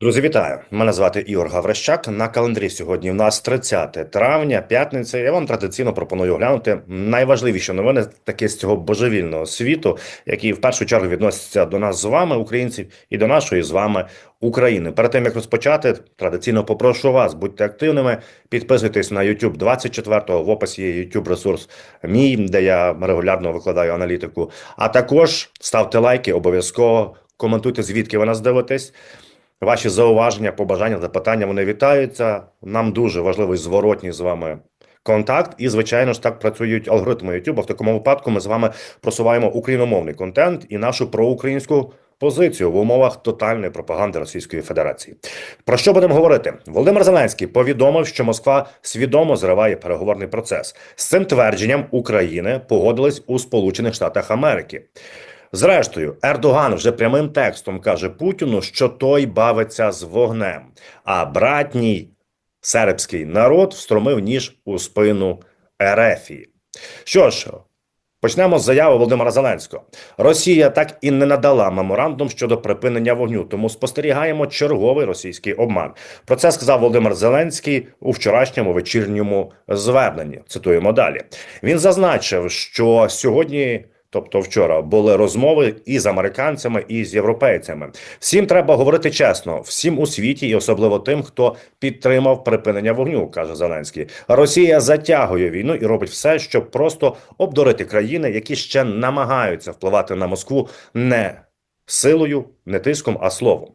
Друзі, вітаю! Мене звати Ігор Гаврищак. На календарі сьогодні у нас 30 травня, п'ятниця. Я вам традиційно пропоную оглянути найважливіші новини таке з цього божевільного світу, які в першу чергу відносяться до нас з вами, українців, і до нашої з вами України. Перед тим як розпочати, традиційно попрошу вас, будьте активними, підписуйтесь на YouTube 24-го, в описі є YouTube ресурс мій, де я регулярно викладаю аналітику. А також ставте лайки, обов'язково коментуйте, звідки ви нас дивитесь. Ваші зауваження, побажання, запитання вони вітаються. Нам дуже важливий зворотній з вами контакт. І, звичайно ж, так працюють алгоритми YouTube. В такому випадку ми з вами просуваємо україномовний контент і нашу проукраїнську позицію в умовах тотальної пропаганди Російської Федерації. Про що будемо говорити? Володимир Зеленський повідомив, що Москва свідомо зриває переговорний процес. З цим твердженням України погодились у Сполучених Штатах Америки. Зрештою, Ердоган вже прямим текстом каже Путіну, що той бавиться з вогнем, а братній сербський народ встромив ніж у спину Ерефії. Що ж, почнемо з заяви Володимира Зеленського. Росія так і не надала меморандум щодо припинення вогню, тому спостерігаємо черговий російський обман. Про це сказав Володимир Зеленський у вчорашньому вечірньому зверненні. Цитуємо далі. Він зазначив, що сьогодні. Тобто вчора були розмови і з американцями, і з європейцями. Всім треба говорити чесно, всім у світі, і особливо тим, хто підтримав припинення вогню, каже Зеленський. Росія затягує війну і робить все, щоб просто обдурити країни, які ще намагаються впливати на Москву не силою, не тиском, а словом.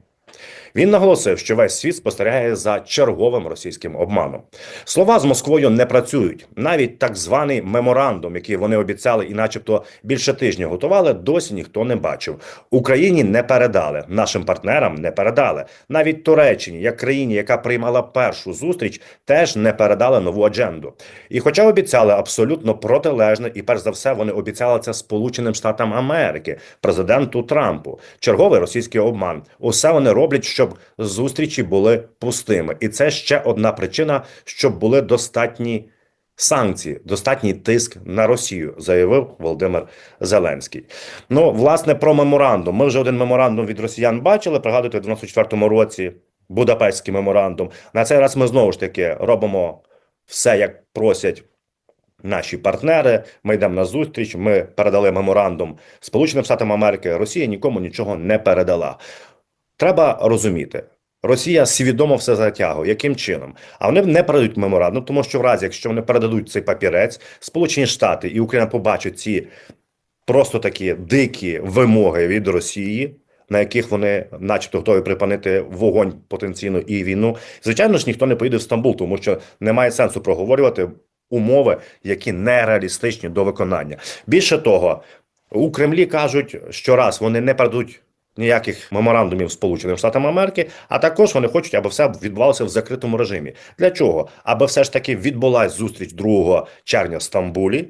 Він наголосив, що весь світ спостерігає за черговим російським обманом. Слова з Москвою не працюють. Навіть так званий меморандум, який вони обіцяли, і, начебто, більше тижня готували, досі ніхто не бачив. Україні не передали, нашим партнерам не передали. Навіть Туреччині, як країні, яка приймала першу зустріч, теж не передали нову адженду. І, хоча обіцяли абсолютно протилежне, і перш за все вони обіцяли це Сполученим Штатам Америки, президенту Трампу. Черговий російський обман. Усе вони роблять, що щоб зустрічі були пустими, і це ще одна причина, щоб були достатні санкції, достатній тиск на Росію, заявив Володимир Зеленський. Ну, власне, про меморандум. Ми вже один меморандум від росіян бачили. Пригадуєте, в 94-му році Будапештський меморандум. На цей раз ми знову ж таки робимо все, як просять. Наші партнери, ми йдемо на зустріч. Ми передали меморандум Сполученим Штатам Америки. Росія нікому нічого не передала. Треба розуміти. Росія свідомо все затягує. Яким чином? А вони не передають меморандум, тому що в разі, якщо вони передадуть цей папірець, Сполучені Штати і Україна побачать ці просто такі дикі вимоги від Росії, на яких вони, начебто, готові припинити вогонь потенційно і війну. Звичайно ж, ніхто не поїде в Стамбул, тому що немає сенсу проговорювати умови, які нереалістичні до виконання. Більше того, у Кремлі кажуть, що раз вони не передадуть ніяких меморандумів Сполученим Штатам Америки, а також вони хочуть, аби все відбувалося в закритому режимі. Для чого? Аби все ж таки відбулась зустріч 2 червня в Стамбулі.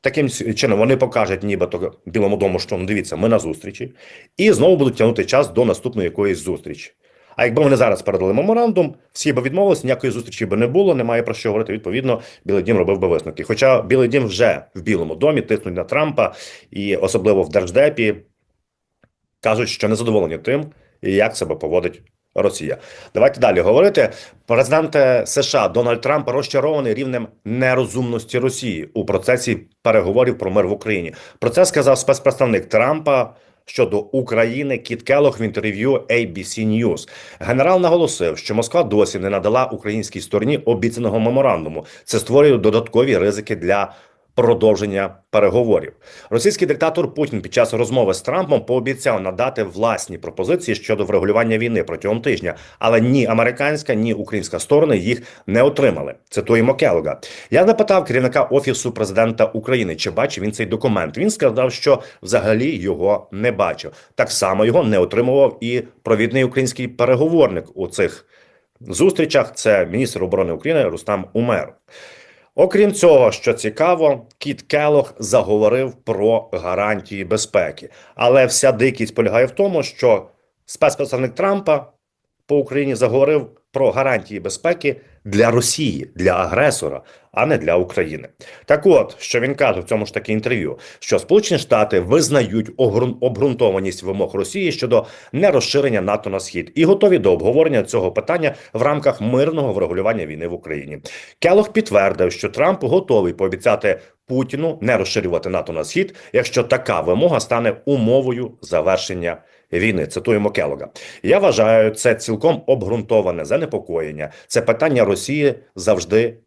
Таким чином вони покажуть, нібито Білому дому, що ну, дивіться, ми на зустрічі, і знову будуть тягнути час до наступної якоїсь зустрічі. А якби вони зараз передали меморандум, всі би відмовилися, ніякої зустрічі би не було, немає про що говорити. Відповідно, Білий Дім робив би висновки. Хоча Білий Дім вже в Білому домі тиснуть на Трампа, і особливо в Держдепі кажуть, що не задоволені тим, як себе поводить Росія. Давайте далі говорити. Президент США Дональд Трамп розчарований рівнем нерозумності Росії у процесі переговорів про мир в Україні. Про це сказав спецпредставник Трампа. Щодо України Кіт Келох в інтерв'ю ABC News. генерал наголосив, що Москва досі не надала українській стороні обіцяного меморандуму. Це створює додаткові ризики для продовження переговорів. Російський диктатор Путін під час розмови з Трампом пообіцяв надати власні пропозиції щодо врегулювання війни протягом тижня, але ні американська, ні українська сторони їх не отримали. Цитуємо Келога. Я запитав керівника офісу президента України, чи бачив він цей документ. Він сказав, що взагалі його не бачив. Так само його не отримував і провідний український переговорник у цих зустрічах. Це міністр оборони України Рустам Умеров. Окрім цього, що цікаво, Кіт Келох заговорив про гарантії безпеки, але вся дикість полягає в тому, що спецпредставник Трампа по Україні заговорив про гарантії безпеки для Росії, для агресора, а не для України. Так от, що він каже в цьому ж таки інтерв'ю, що Сполучені Штати визнають обґрунтованість вимог Росії щодо нерозширення НАТО на схід і готові до обговорення цього питання в рамках мирного врегулювання війни в Україні. Келох підтвердив, що Трамп готовий пообіцяти Путіну не розширювати НАТО на схід, якщо така вимога стане умовою завершення війни. Цитуємо Келога. Я вважаю, це цілком обґрунтоване занепокоєння. Це питання Росії завжди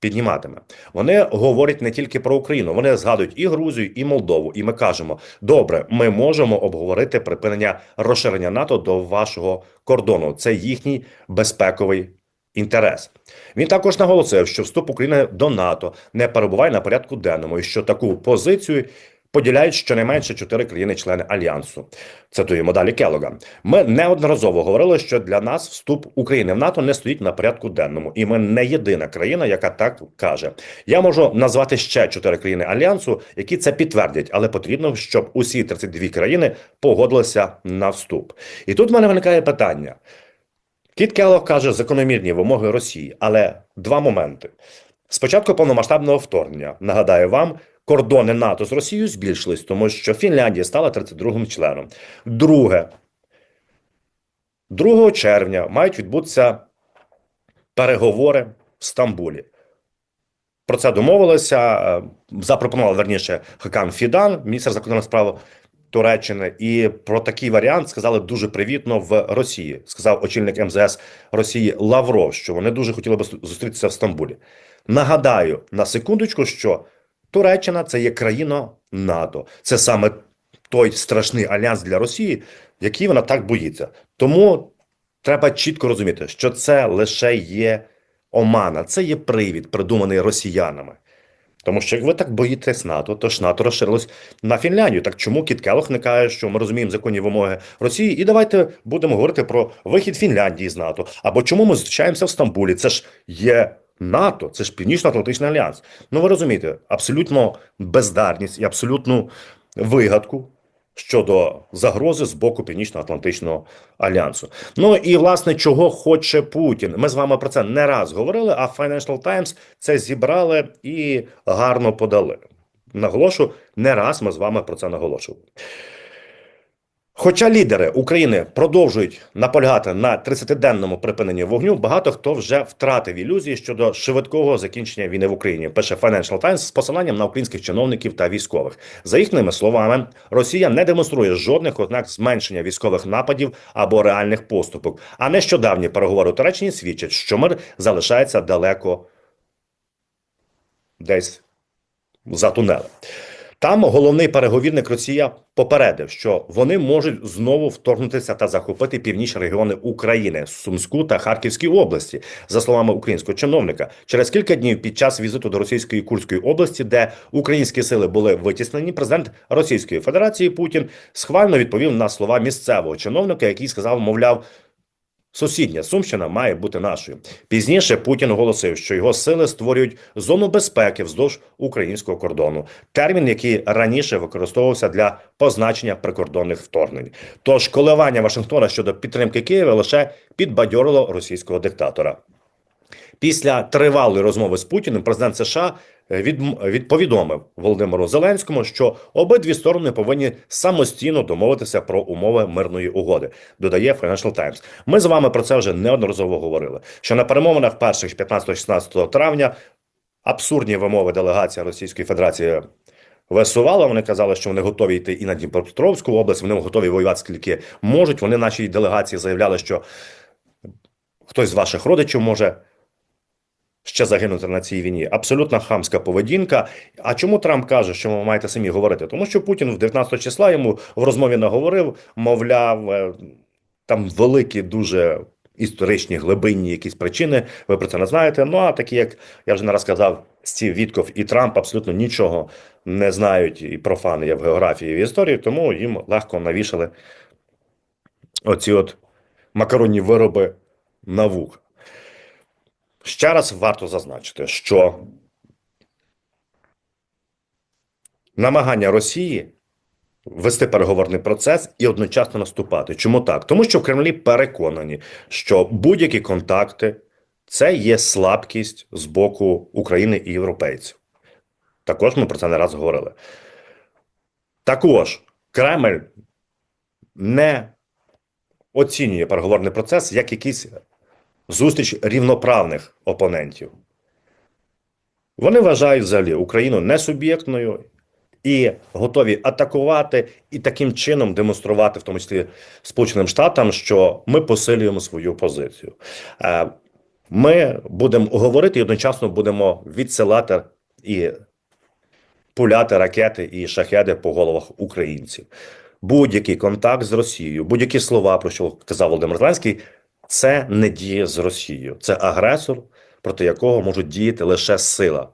підніматиме. Вони говорять не тільки про Україну, вони згадують і Грузію, і Молдову. І ми кажемо: добре, ми можемо обговорити припинення розширення НАТО до вашого кордону. Це їхній безпековий інтерес. Він також наголосив, що вступ України до НАТО не перебуває на порядку денному, і що таку позицію. Поділяють щонайменше чотири країни-члени альянсу. Цитуємо далі Келога. Ми неодноразово говорили, що для нас вступ України в НАТО не стоїть на порядку денному, і ми не єдина країна, яка так каже. Я можу назвати ще чотири країни альянсу, які це підтвердять, але потрібно, щоб усі 32 країни погодилися на вступ. І тут в мене виникає питання. Кіт Келлог каже закономірні вимоги Росії, але два моменти. Спочатку повномасштабного вторгнення, нагадаю вам, кордони НАТО з Росією збільшились, тому що Фінляндія стала 32-м членом. Друге, 2 червня мають відбутися переговори в Стамбулі. Про це домовилися, е, запропонував верніше Хакан Фідан, міністр закордонних справ Туреччини, і про такий варіант сказали дуже привітно в Росії. Сказав очільник МЗС Росії Лавров, що вони дуже хотіли би зустрітися в Стамбулі. Нагадаю на секундочку, що Туреччина це є країна НАТО. Це саме той страшний альянс для Росії, який вона так боїться. Тому треба чітко розуміти, що це лише є омана, це є привід, придуманий росіянами. Тому що як ви так боїтесь НАТО, то ж НАТО розширилось на Фінляндію. Так чому Кіт Келох не каже, що ми розуміємо законні вимоги Росії, і давайте будемо говорити про вихід Фінляндії з НАТО. Або чому ми зустрічаємося в Стамбулі? Це ж є НАТО, це ж Північно-Атлантичний альянс. Ну ви розумієте, абсолютно бездарність і абсолютну вигадку щодо загрози з боку Північно-Атлантичного альянсу. Ну і власне чого хоче Путін. Ми з вами про це не раз говорили. А Financial Times це зібрали і гарно подали. Наголошу, не раз ми з вами про це наголошували. Хоча лідери України продовжують наполягати на 30-денному припиненні вогню, багато хто вже втратив ілюзії щодо швидкого закінчення війни в Україні. Пише Financial Times з посиланням на українських чиновників та військових. За їхніми словами, Росія не демонструє жодних ознак зменшення військових нападів або реальних поступок. А нещодавні переговори у Туреччині свідчать, що мир залишається далеко десь за тунелем. Там головний переговірник Росія попередив, що вони можуть знову вторгнутися та захопити північні регіони України, Сумську та Харківській області, за словами українського чиновника. Через кілька днів під час візиту до Російської Курської області, де українські сили були витіснені, президент Російської Федерації Путін схвально відповів на слова місцевого чиновника, який сказав, мовляв. Сусідня Сумщина має бути нашою. Пізніше Путін оголосив, що його сили створюють зону безпеки вздовж українського кордону. Термін, який раніше використовувався для позначення прикордонних вторгнень. Тож коливання Вашингтона щодо підтримки Києва лише підбадьорило російського диктатора. Після тривалої розмови з Путіним президент США від, відповідомив Володимиру Зеленському, що обидві сторони повинні самостійно домовитися про умови мирної угоди. Додає Financial Times. Ми з вами про це вже неодноразово говорили. Що на перемовинах перших 15-16 травня абсурдні вимови делегація Російської Федерації. Висувала, вони казали, що вони готові йти і на Дніпропетровську область. Вони готові воювати скільки можуть. Вони нашій делегації заявляли, що хтось з ваших родичів може ще загинути на цій війні. Абсолютно хамська поведінка. А чому Трамп каже, що ви маєте самі говорити? Тому що Путін в 19 числа йому в розмові наговорив, мовляв, е, там великі дуже. Історичні глибинні якісь причини, ви про це не знаєте. Ну а такі, як я вже не раз сказав, Стів Вітков і Трамп абсолютно нічого не знають і профани є в географії і в історії, тому їм легко навішали оці от макаронні вироби на вух. Ще раз варто зазначити, що намагання Росії вести переговорний процес і одночасно наступати. Чому так? Тому що в Кремлі переконані, що будь-які контакти це є слабкість з боку України і європейців. Також ми про це не раз говорили. Також Кремль не оцінює переговорний процес як якийсь зустріч рівноправних опонентів. Вони вважають взагалі Україну несуб'єктною і готові атакувати і таким чином демонструвати, в тому числі Сполученим Штатам, що ми посилюємо свою позицію. Е, Ми будемо говорити і одночасно будемо відсилати і пуляти ракети і шахеди по головах українців. Будь-який контакт з Росією, будь-які слова, про що казав Володимир Зеленський, це не діє з Росією. Це агресор, проти якого можуть діяти лише сила.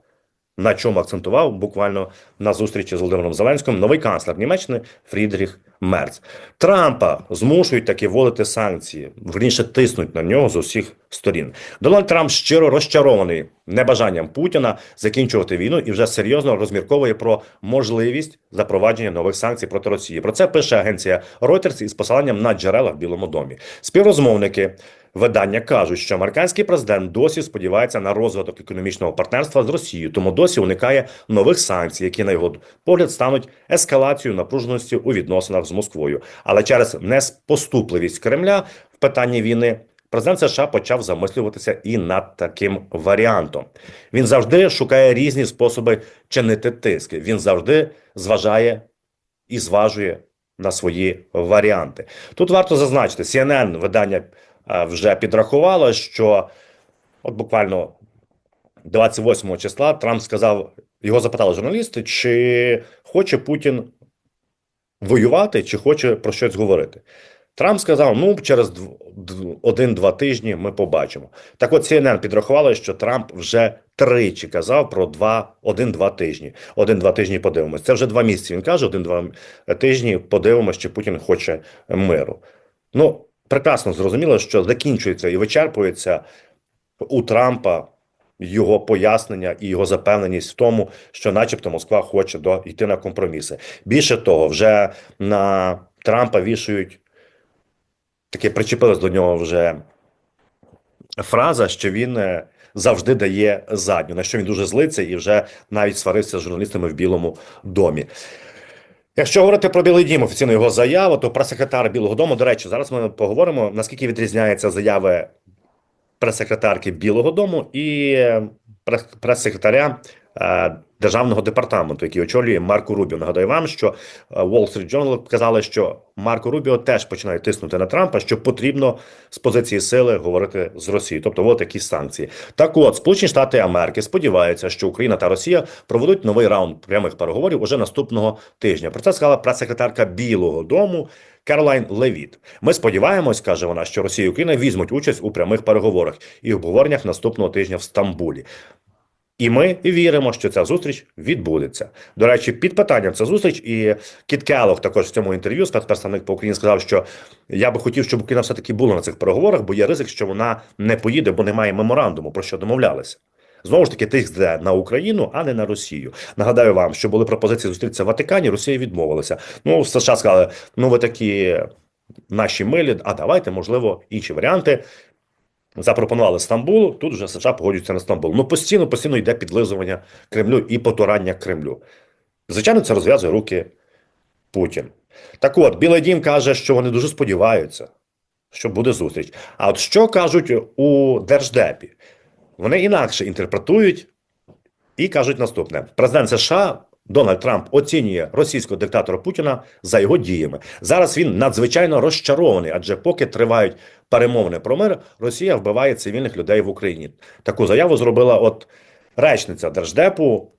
На чому акцентував буквально на зустрічі з Володимиром Зеленським новий канцлер Німеччини Фрідріх Мерц. Трампа змушують таки вводити санкції, верніше тиснуть на нього з усіх сторін. Дональд Трамп щиро розчарований небажанням Путіна закінчувати війну і вже серйозно розмірковує про можливість запровадження нових санкцій проти Росії. Про це пише агенція Reuters із посиланням на джерела в Білому домі. Співрозмовники видання кажуть, що американський президент досі сподівається на розвиток економічного партнерства з Росією, тому досі уникає нових санкцій, які на його погляд стануть ескалацією напруженості у відносинах з Москвою. Але через неспоступливість Кремля в питанні війни. Президент США почав замислюватися і над таким варіантом. Він завжди шукає різні способи чинити тиск. Він завжди зважає і зважує на свої варіанти. Тут варто зазначити, CNN видання вже підрахувало, що от буквально 28 числа Трамп сказав, його запитали журналісти, чи хоче Путін воювати, чи хоче про щось говорити. Трамп сказав: ну, через один-два тижні ми побачимо. Так от CNN підрахували, що Трамп вже тричі казав про два, один-два тижні. Один-два тижні подивимось. Це вже два місяці. Він каже, один-два тижні подивимось, чи Путін хоче миру. Ну, прекрасно зрозуміло, що закінчується і вичерпується у Трампа його пояснення і його запевненість в тому, що, начебто, Москва хоче до йти на компроміси. Більше того, вже на Трампа вішають таке причепилась до нього вже фраза, що він е, завжди дає задню, на що він дуже злиться і вже навіть сварився з журналістами в Білому домі. Якщо говорити про Білий Дім, офіційно його заяву, то прес-секретар Білого Дому, до речі, зараз ми поговоримо, наскільки відрізняється заяви прес-секретарки Білого Дому і прес-секретаря державного департаменту, який очолює Марко Рубіо. Нагадаю вам, що е, Wall Street Journal казали, що Марко Рубіо теж починає тиснути на Трампа, що потрібно з позиції сили говорити з Росією, тобто от якісь санкції. Так, от Сполучені Штати Америки сподіваються, що Україна та Росія проведуть новий раунд прямих переговорів уже наступного тижня. Про це сказала прес-секретарка Білого Дому. Каролайн Левіт. Ми сподіваємось, каже вона, що Росія і Україна візьмуть участь у прямих переговорах і обговореннях наступного тижня в Стамбулі. І ми віримо, що ця зустріч відбудеться. До речі, під питанням ця зустріч, і Кіт Келлог також в цьому інтерв'ю спецпредставник по Україні сказав, що я би хотів, щоб Україна все таки була на цих переговорах, бо є ризик, що вона не поїде, бо немає меморандуму, про що домовлялися. Знову ж таки, тиск де на Україну, а не на Росію. Нагадаю вам, що були пропозиції зустрітися в Ватикані, Росія відмовилася. Ну, США сказали, ну ви такі наші милі, а давайте, можливо, інші варіанти. Запропонували Стамбул, тут вже США погоджуються на Стамбул. Ну постійно, постійно йде підлизування Кремлю і потурання Кремлю. Звичайно, це розв'язує руки Путін. Так от, Білий Дім каже, що вони дуже сподіваються, що буде зустріч. А от що кажуть у Держдепі? Вони інакше інтерпретують і кажуть наступне: президент США Дональд Трамп оцінює російського диктатора Путіна за його діями. Зараз він надзвичайно розчарований, адже поки тривають перемовини про мир, Росія вбиває цивільних людей в Україні. Таку заяву зробила от речниця держдепу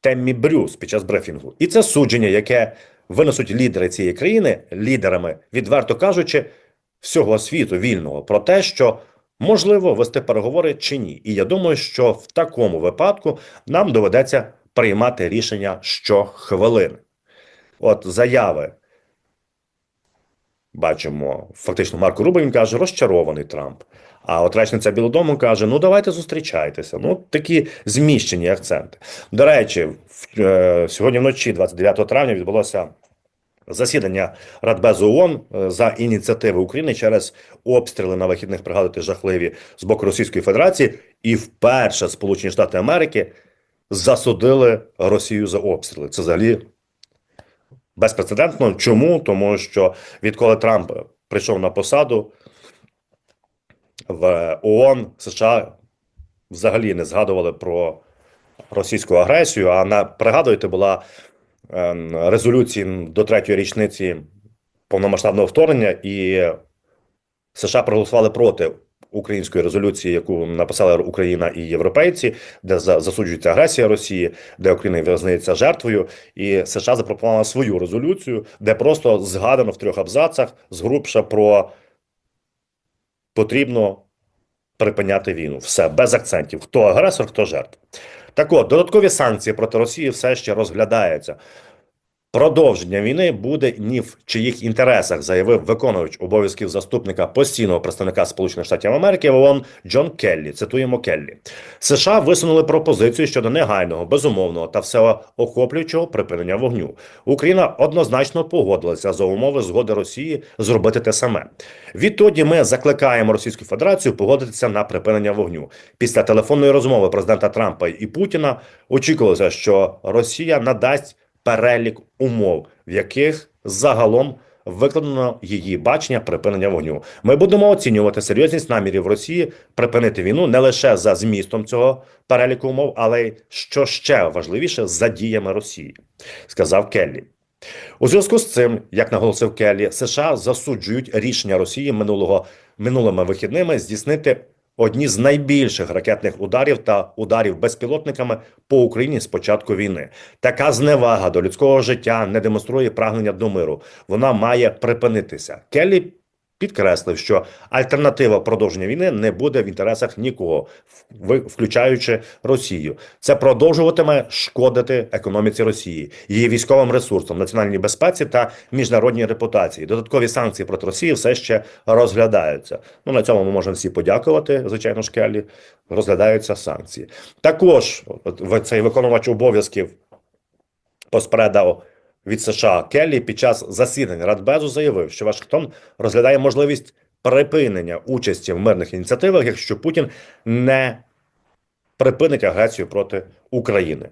Теммі Брюс під час брифінгу. І це судження, яке винесуть лідери цієї країни, лідерами, відверто кажучи, всього світу вільного про те, що. Можливо, вести переговори чи ні, і я думаю, що в такому випадку нам доведеться приймати рішення щохвилини. От заяви. Бачимо, фактично, Марко Рубин каже, розчарований Трамп. А от речниця Білодому каже: ну давайте зустрічайтеся. Ну, такі зміщені акценти. До речі, е, сьогодні вночі, 29 травня, відбулося засідання Радбезу ООН е, за ініціативи України через обстріли на вихідних пригадувати жахливі з боку Російської Федерації, і вперше Сполучені Штати Америки засудили Росію за обстріли. Це взагалі безпрецедентно. Чому? Тому що відколи Трамп прийшов на посаду в ООН, США взагалі не згадували про російську агресію. А на пригадуєте, була ем, резолюції до третьої річниці повномасштабного вторгнення, і США проголосували проти української резолюції, яку написали Україна і європейці, де засуджується агресія Росії, де Україна визнається жертвою, і США запропонувала свою резолюцію, де просто згадано в трьох абзацах згрубше про потрібно припиняти війну. Все без акцентів. Хто агресор, хто жертва. Так от, додаткові санкції проти Росії все ще розглядаються. Продовження війни буде ні в чиїх інтересах, заявив виконувач обов'язків заступника постійного представника Сполучених Штатів Америки в ООН Джон Келлі. Цитуємо Келлі. США висунули пропозицію щодо негайного, безумовного та всеохоплюючого припинення вогню. Україна однозначно погодилася за умови згоди Росії зробити те саме. Відтоді ми закликаємо Російську Федерацію погодитися на припинення вогню. Після телефонної розмови президента Трампа і Путіна очікувалося, що Росія надасть перелік умов, в яких загалом викладено її бачення припинення вогню. Ми будемо оцінювати серйозність намірів Росії припинити війну не лише за змістом цього переліку умов, але й що ще важливіше за діями Росії, сказав Келлі. У зв'язку з цим, як наголосив Келлі, США засуджують рішення Росії минулого минулими вихідними здійснити одні з найбільших ракетних ударів та ударів безпілотниками по Україні з початку війни. Така зневага до людського життя не демонструє прагнення до миру. Вона має припинитися. Келлі підкреслив, що альтернатива продовження війни не буде в інтересах нікого, включаючи Росію. Це продовжуватиме шкодити економіці Росії, її військовим ресурсам, національній безпеці та міжнародній репутації. Додаткові санкції проти Росії все ще розглядаються. Ну на цьому ми можемо всі подякувати. Звичайно, ж, Келлі. розглядаються санкції. Також цей виконувач обов'язків постпередав від США Келлі під час засідань Радбезу заявив, що Вашингтон розглядає можливість припинення участі в мирних ініціативах, якщо Путін не припинить агресію проти України.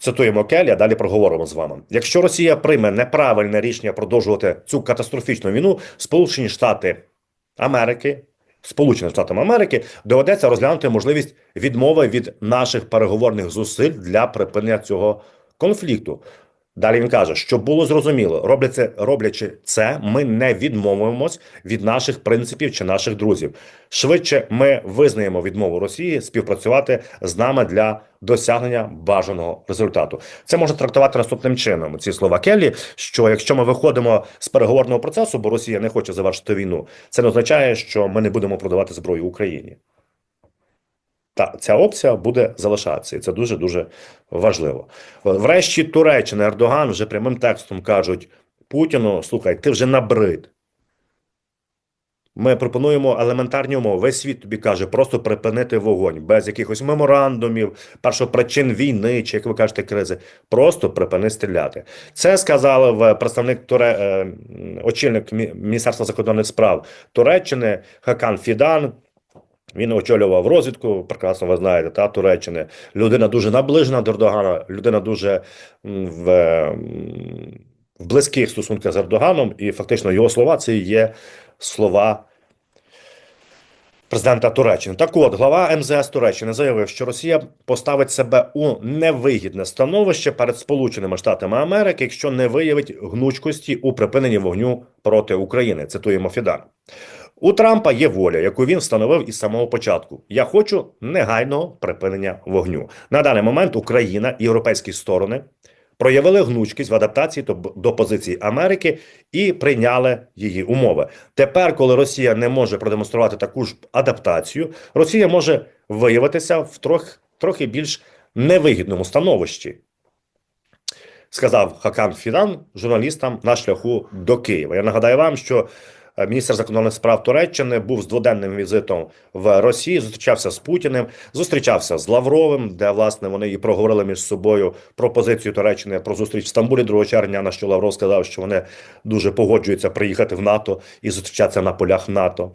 Цитуємо Келлі, а далі проговоримо з вами. Якщо Росія прийме неправильне рішення продовжувати цю катастрофічну війну, Сполучені Штати Америки, Сполученим Штатам Америки доведеться розглянути можливість відмови від наших переговорних зусиль для припинення цього конфлікту. Далі він каже, що було зрозуміло, роблячи, роблячи це, ми не відмовимось від наших принципів чи наших друзів. Швидше ми визнаємо відмову Росії співпрацювати з нами для досягнення бажаного результату. Це можна трактувати наступним чином. Ці слова Келлі, що якщо ми виходимо з переговорного процесу, бо Росія не хоче завершити війну, це не означає, що ми не будемо продавати зброю Україні. Та ця опція буде залишатися, і це дуже дуже важливо. Врешті Туреччина Ердоган вже прямим текстом кажуть Путіну: слухай, ти вже набрид. Ми пропонуємо елементарні умови. Весь світ тобі каже, просто припинити вогонь без якихось меморандумів, першопричин війни, чи як ви кажете, кризи. Просто припини стріляти. Це сказав представник Туре, е, очільник Міністерства закордонних справ Туреччини Хакан Фідан. Він очолював розвідку, прекрасно ви знаєте, та Туреччини. Людина дуже наближена до Ердогана, людина дуже в, в близьких стосунках з Ердоганом, і фактично його слова це є слова президента Туреччини. Так от, глава МЗС Туреччини заявив, що Росія поставить себе у невигідне становище перед Сполученими Штатами Америки, якщо не виявить гнучкості у припиненні вогню проти України. Цитуємо Фідан. У Трампа є воля, яку він встановив із самого початку. Я хочу негайного припинення вогню. На даний момент Україна і європейські сторони проявили гнучкість в адаптації до, позиції Америки і прийняли її умови. Тепер, коли Росія не може продемонструвати таку ж адаптацію, Росія може виявитися в трохи, трохи більш невигідному становищі. Сказав Хакан Фідан журналістам на шляху до Києва. Я нагадаю вам, що міністр закордонних справ Туреччини, був з дводенним візитом в Росії. Зустрічався з Путіним, зустрічався з Лавровим, де власне вони і проговорили між собою про позицію Туреччини про зустріч в Стамбулі 2 червня. На що Лавров сказав, що вони дуже погоджуються приїхати в НАТО і зустрічатися на полях НАТО.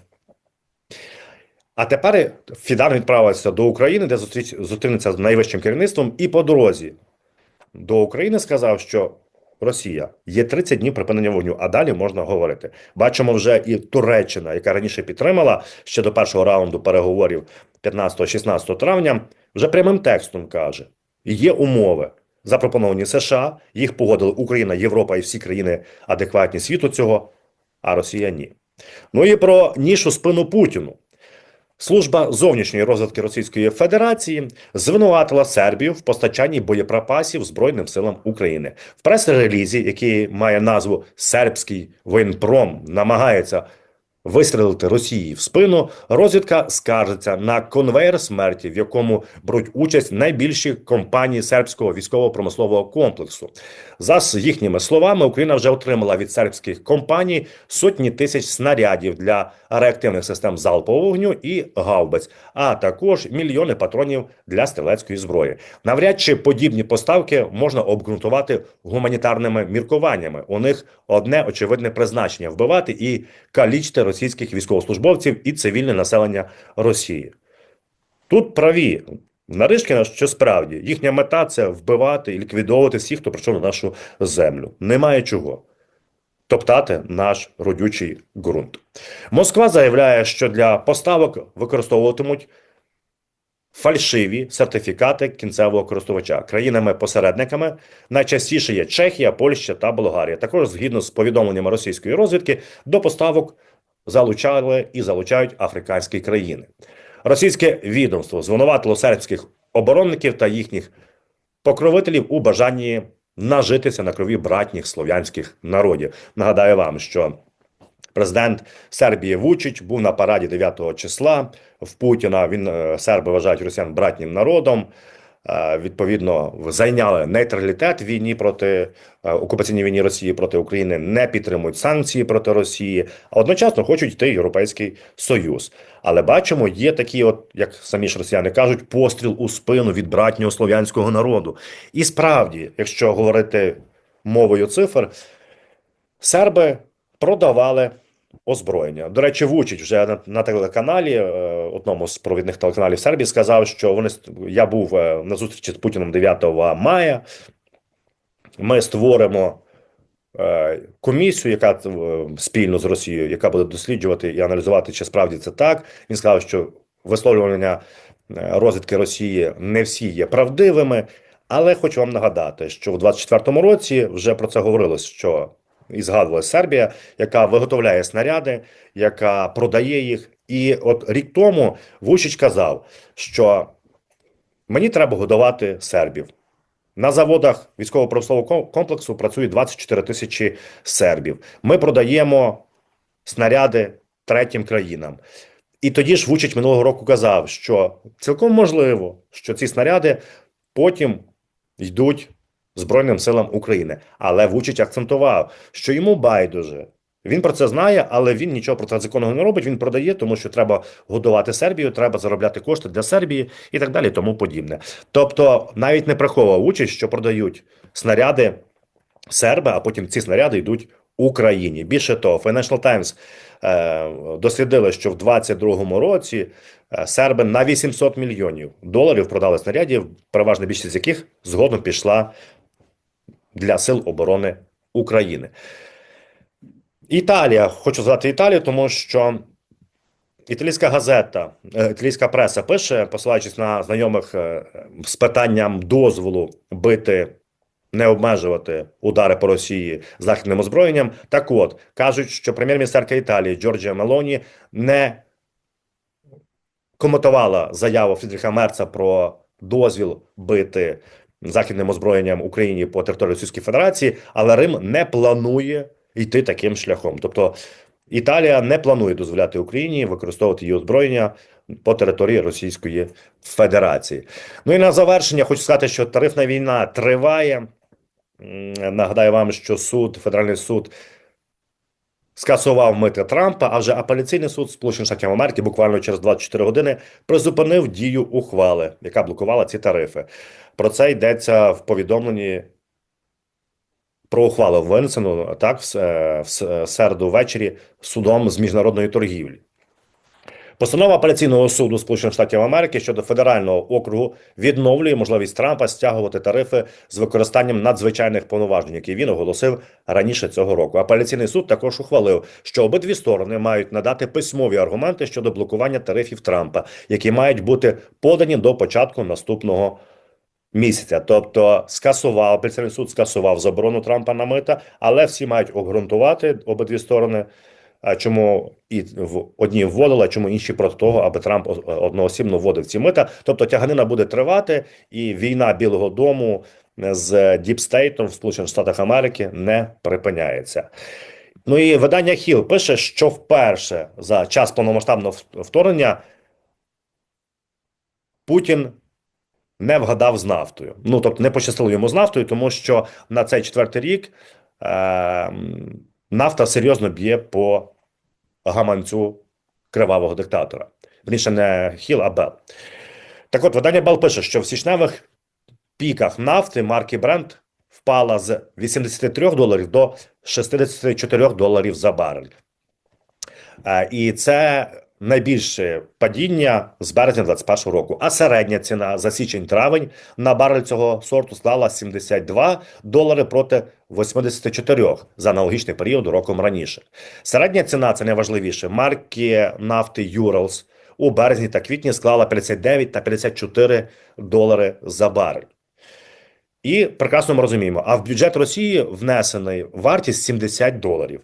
А тепер Фідан відправився до України, де зустріч зустрінеться з найвищим керівництвом, і по дорозі до України сказав, що Росія є 30 днів припинення вогню, а далі можна говорити. Бачимо вже і Туреччина, яка раніше підтримала ще до першого раунду переговорів 15-16 травня, вже прямим текстом каже: є умови. Запропоновані США, їх погодили Україна, Європа і всі країни адекватні світу цього, а Росія ні. Ну і про нішу спину Путіну. Служба зовнішньої розвідки Російської Федерації звинуватила Сербію в постачанні боєприпасів Збройним силам України. В прес-релізі, який має назву Сербський воєнпром, намагається вистрелити Росії в спину. Розвідка скаржиться на конвейер смерті, в якому беруть участь найбільші компанії сербського військово-промислового комплексу. За їхніми словами, Україна вже отримала від сербських компаній сотні тисяч снарядів для реактивних систем залпового вогню і гаубиць, а також мільйони патронів для стрілецької зброї. Навряд чи подібні поставки можна обґрунтувати гуманітарними міркуваннями. У них одне очевидне призначення вбивати і калічити російських військовослужбовців і цивільне населення Росії. Тут праві Наришкіна, що справді їхня мета це вбивати і ліквідовувати всіх, хто прийшов на нашу землю. Немає чого. Топтати наш родючий ґрунт. Москва заявляє, що для поставок використовуватимуть фальшиві сертифікати кінцевого користувача. Країнами-посередниками найчастіше є Чехія, Польща та Болгарія. Також, згідно з повідомленнями російської розвідки, до поставок залучали і залучають африканські країни. Російське відомство звинуватило сербських оборонників та їхніх покровителів у бажанні нажитися на крові братніх слов'янських народів. Нагадаю вам, що президент Сербії Вучич був на параді 9 числа в Путіна. Він е, серби вважають росіян братнім народом. Е, Відповідно, зайняли нейтралітет війні проти е, окупаційній війні Росії проти України, не підтримують санкції проти Росії, а одночасно хочуть йти Європейський Союз. Але бачимо, є такі, от як самі ж росіяни кажуть, постріл у спину від братнього слов'янського народу. І справді, якщо говорити мовою цифр, серби продавали озброєння. До речі, Вучич вже на, на телеканалі, е, одному з провідних телеканалів Сербії, сказав, що вони я був е, на зустрічі з Путіним 9 мая. Ми створимо е, комісію, яка спільно з Росією, яка буде досліджувати і аналізувати, чи справді це так. Він сказав, що висловлювання розвідки Росії не всі є правдивими. Але хочу вам нагадати, що в 24-му році вже про це говорилось, що і згадувала Сербія, яка виготовляє снаряди, яка продає їх. І от рік тому Вучич казав, що мені треба годувати сербів. На заводах військово-промислового комплексу працює 24 тисячі сербів. Ми продаємо снаряди третім країнам. І тоді ж Вучич минулого року казав, що цілком можливо, що ці снаряди потім йдуть Збройним силам України. Але Вучич акцентував, що йому байдуже. Він про це знає, але він нічого проти законного не робить. Він продає, тому що треба годувати Сербію, треба заробляти кошти для Сербії і так далі, тому подібне. Тобто, навіть не приховував участь, що продають снаряди серби, а потім ці снаряди йдуть Україні. Більше того, Financial Times е, дослідили, що в 2022 році е, серби на 800 мільйонів доларів продали снарядів, переважна більшість з яких згодом пішла для сил оборони України. Італія, хочу згадати Італію, тому що італійська газета, е, італійська преса пише, посилаючись на знайомих е, з питанням дозволу бити, не обмежувати удари по Росії західним озброєнням. Так от кажуть, що прем'єр-міністерка Італії Джорджія Мелоні не коментувала заяву Фрідріха Мерца про дозвіл бити західним озброєнням Україні по території Російської Федерації, але Рим не планує йти таким шляхом. Тобто Італія не планує дозволяти Україні використовувати її озброєння по території Російської Федерації. Ну і на завершення хочу сказати, що тарифна війна триває. Нагадаю вам, що суд, федеральний суд скасував мити Трампа. А вже апеляційний суд Сполучених Штатів Америки буквально через 24 години призупинив дію ухвали, яка блокувала ці тарифи. Про це йдеться в повідомленні про ухвалу винесену так в, е, в середу ввечері судом з міжнародної торгівлі. Постанова апеляційного суду Сполучених Штатів Америки щодо федерального округу відновлює можливість Трампа стягувати тарифи з використанням надзвичайних повноважень, які він оголосив раніше цього року. Апеляційний суд також ухвалив, що обидві сторони мають надати письмові аргументи щодо блокування тарифів Трампа, які мають бути подані до початку наступного місяця. Тобто скасував апеляційний суд скасував заборону Трампа на мита, але всі мають обґрунтувати обидві сторони. Чому і в одні вводили, чому інші проти того, аби Трамп одноосібно вводив ці мита? Тобто тяганина буде тривати, і війна Білого Дому з Діпстейтом в Сполучених Штатах Америки не припиняється. Ну і видання Хіл пише, що вперше за час повномасштабного вторгнення Путін не вгадав з нафтою. Ну тобто не пощастило йому з нафтою, тому що на цей четвертий рік е, нафта серйозно б'є по гаманцю кривавого диктатора. Верніше не Хіл, а Бел. Так от, видання Бел пише, що в січневих піках нафти марки Brent впала з 83 доларів до 64 доларів за барель. Е, І це найбільше падіння з березня 2021 року. А середня ціна за січень-травень на барель цього сорту склала 72 долари проти 84 за аналогічний період роком раніше. Середня ціна це найважливіше. Марки нафти Urals у березні та квітні склала 59 та 54 долари за барель. І прекрасно ми розуміємо, а в бюджет Росії внесений вартість 70 доларів.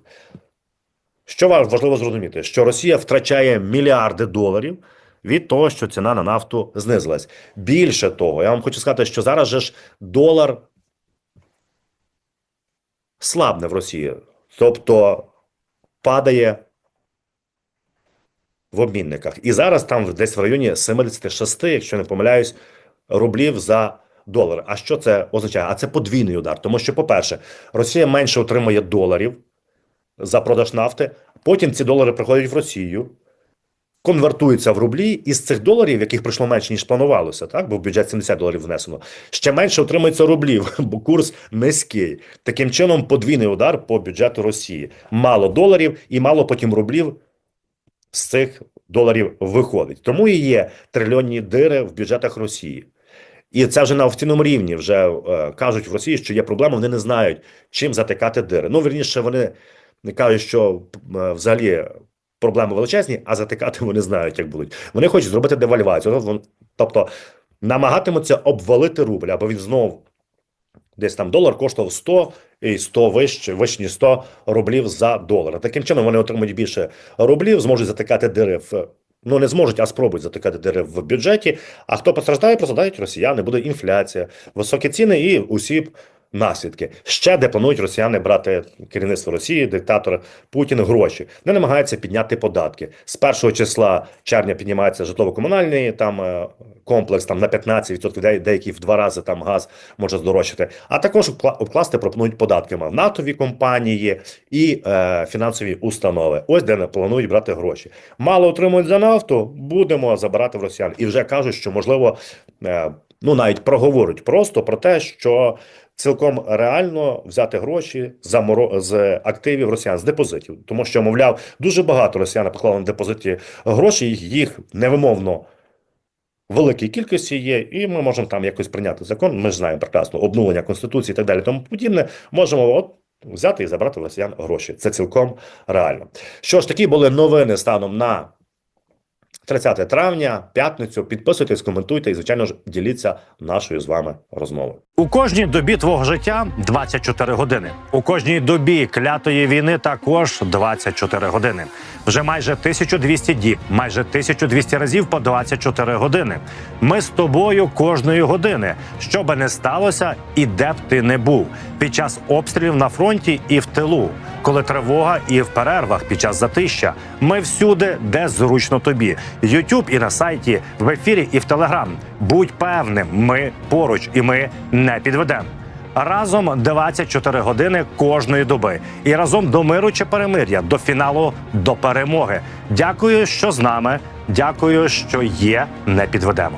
Що ва- важливо зрозуміти, що Росія втрачає мільярди доларів від того, що ціна на нафту знизилась. Більше того, я вам хочу сказати, що зараз же ж долар слабне в Росії, тобто падає в обмінниках. І зараз там десь в районі 76, якщо не помиляюсь, рублів за долар. А що це означає? А це подвійний удар. Тому що, по-перше, Росія менше отримує доларів за продаж нафти. Потім ці долари приходять в Росію, конвертуються в рублі, і з цих доларів, яких прийшло менше, ніж планувалося, так, бо в бюджет 70 доларів внесено, ще менше отримується рублів, бо курс низький. Таким чином, подвійний удар по бюджету Росії. Мало доларів і мало потім рублів з цих доларів виходить. Тому і є трильйонні дири в бюджетах Росії. І це вже на офіційному рівні вже е, кажуть в Росії, що є проблема, вони не знають, чим затикати дири. Ну, вірніше, вони кажуть, що е, взагалі проблеми величезні, а затикати вони знають, як будуть. Вони хочуть зробити девальвацію. Тобто, намагатимуться обвалити рубль, або він знов десь там долар коштував 100 і 100 вище, вище ніж 100 рублів за долар. Таким чином вони отримують більше рублів, зможуть затикати дири в. Ну, не зможуть, а спробують затикати дири в бюджеті. А хто постраждає, постраждають росіяни, буде інфляція, високі ціни і усі наслідки. Ще де планують росіяни брати керівництво Росії, диктатор Путін гроші. Не намагаються підняти податки. З першого числа червня піднімається житлово-комунальний там е, комплекс там на 15%, де- деякі в два рази там газ може здорожчати. А також обкла- обкласти пропонують податками в натові компанії і е, фінансові установи. Ось де не планують брати гроші. Мало отримують за нафту, будемо забирати в росіян. І вже кажуть, що можливо, е, ну навіть проговорять просто про те, що цілком реально взяти гроші за моро... з активів росіян, з депозитів. Тому що, мовляв, дуже багато росіян поклали на депозиті гроші, їх- невимовно великій кількості є, і ми можемо там якось прийняти закон. Ми ж знаємо прекрасно обнулення конституції і так далі. Тому подібне можемо от взяти і забрати росіян гроші. Це цілком реально. Що ж, такі були новини станом на 30 травня, п'ятницю. Підписуйтесь, коментуйте і, звичайно ж, діліться нашою з вами розмовою. У кожній добі твого життя 24 години. У кожній добі клятої війни також 24 години. Вже майже 1200 діб, майже 1200 разів по 24 години. Ми з тобою кожної години, що би не сталося, і де б ти не був під час обстрілів на фронті і в тилу, коли тривога і в перервах під час затища. Ми всюди, де зручно тобі. Ютуб і на сайті, в ефірі і в Телеграм. Будь певним, ми поруч і ми не підведемо. Разом 24 години кожної доби. І разом до миру чи перемир'я, до фіналу, до перемоги. Дякую, що з нами. Дякую, що є. Не підведемо.